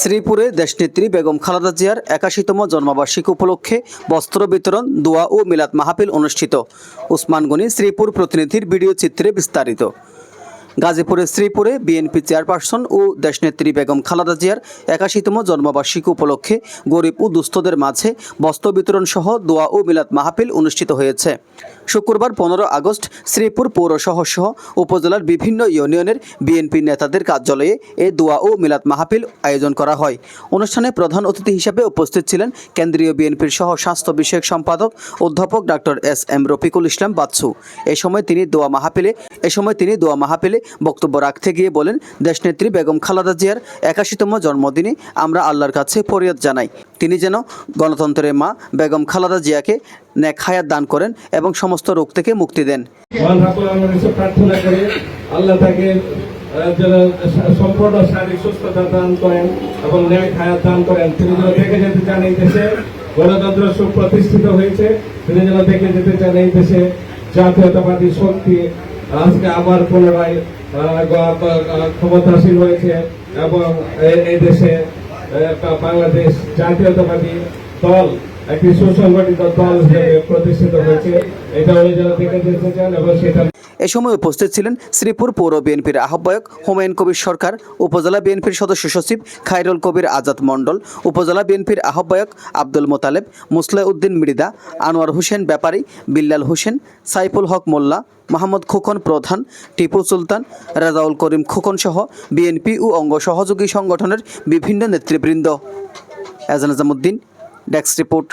শ্রীপুরে দেশনেত্রী বেগম খালেদা জিয়ার একাশিতম জন্মবার্ষিকী উপলক্ষে বস্ত্র বিতরণ, দোয়া ও মিলাদ মাহফিল অনুষ্ঠিত। উসমানগনি শ্রীপুর প্রতিনিধির ভিডিও চিত্রে বিস্তারিত। গাজীপুরের শ্রীপুরে বিএনপি চেয়ারপারসন ও দেশনেত্রী বেগম খালেদা জিয়ার একাশিতম জন্মবার্ষিকী উপলক্ষে গরিব ও দুস্থদের মাঝে বস্ত্র বিতরণ সহ দোয়া ও মিলাদ মাহফিল অনুষ্ঠিত হয়েছে। শুক্রবার পনেরো আগস্ট শ্রীপুর পৌরশহর সহ উপজেলার বিভিন্ন ইউনিয়নের বিএনপি নেতাদের কার্যালয়ে এ দোয়া ও মিলাদ মাহফিল আয়োজন করা হয়। অনুষ্ঠানে প্রধান অতিথি হিসেবে উপস্থিত ছিলেন কেন্দ্রীয় বিএনপির সহ স্বাস্থ্য বিষয়ক সম্পাদক অধ্যাপক doctor S M Rafiqul Islam Bachchu এ সময় তিনি দোয়া মাহফিলে, এ সময় তিনি দোয়া মাহফিলে বক্তব্য রাখতে গিয়ে বলেন, দেশনেত্রী বেগম খালাদা জিয়ার একাশিতম জন্মদিনে আমরা আল্লাহর কাছে ফরিয়াদ জানাই। তিনি যেন গণতন্ত্রের মা বেগম খালাদা জিয়াকে নেক হায়াত দান করেন এবং সমস্ত রোগ থেকে মুক্তি দেন। প্রার্থনা করে আল্লাহ তাকে সম্পূর্ণ শারীরিক সুস্থতা দান করেন এবং ন্যায় হায়াত দান করেন, তিনি যেন দেখে যেতে চান এই দেশে গণতন্ত্র সুপ্রতিষ্ঠিত হয়েছে, তিনি যেন দেখে যেতে চান এই দেশে জাতীয়তাবাদী শক্তি আজকে আবার পুনরায় ক্ষমতাসীন হয়েছে এবং এই দেশে বাংলাদেশ জাতীয়তাবাদী দল একটি সুসংগঠিত দল হিসেবে প্রতিষ্ঠিত হয়েছে। এটা উনি যেন দেখে যেতে চান এবং সেটা এ সময় উপস্থিত ছিলেন শ্রীপুর পৌর বিএনপির আহ্বায়ক হুমায়ুন কবির সরকার, উপজেলা বিএনপির সদস্য সচিব খায়রুল কবির আজাদ মণ্ডল, উপজেলা বিএনপির আহ্বায়ক আব্দুল মোতালেব মুসলাহ উদ্দিন মৃদা আনোয়ার হোসেন ব্যাপারী, বিল্লাল হোসেন, সাইফুল হক মোল্লা, মোহাম্মদ খোকন প্রধান, টিপু সুলতান, রাজাউল করিম খোকন সহ বিএনপি ও অঙ্গ সহযোগী সংগঠনের বিভিন্ন নেতৃবৃন্দ। এজান আজামুদ্দিন ডেস্ক রিপোর্ট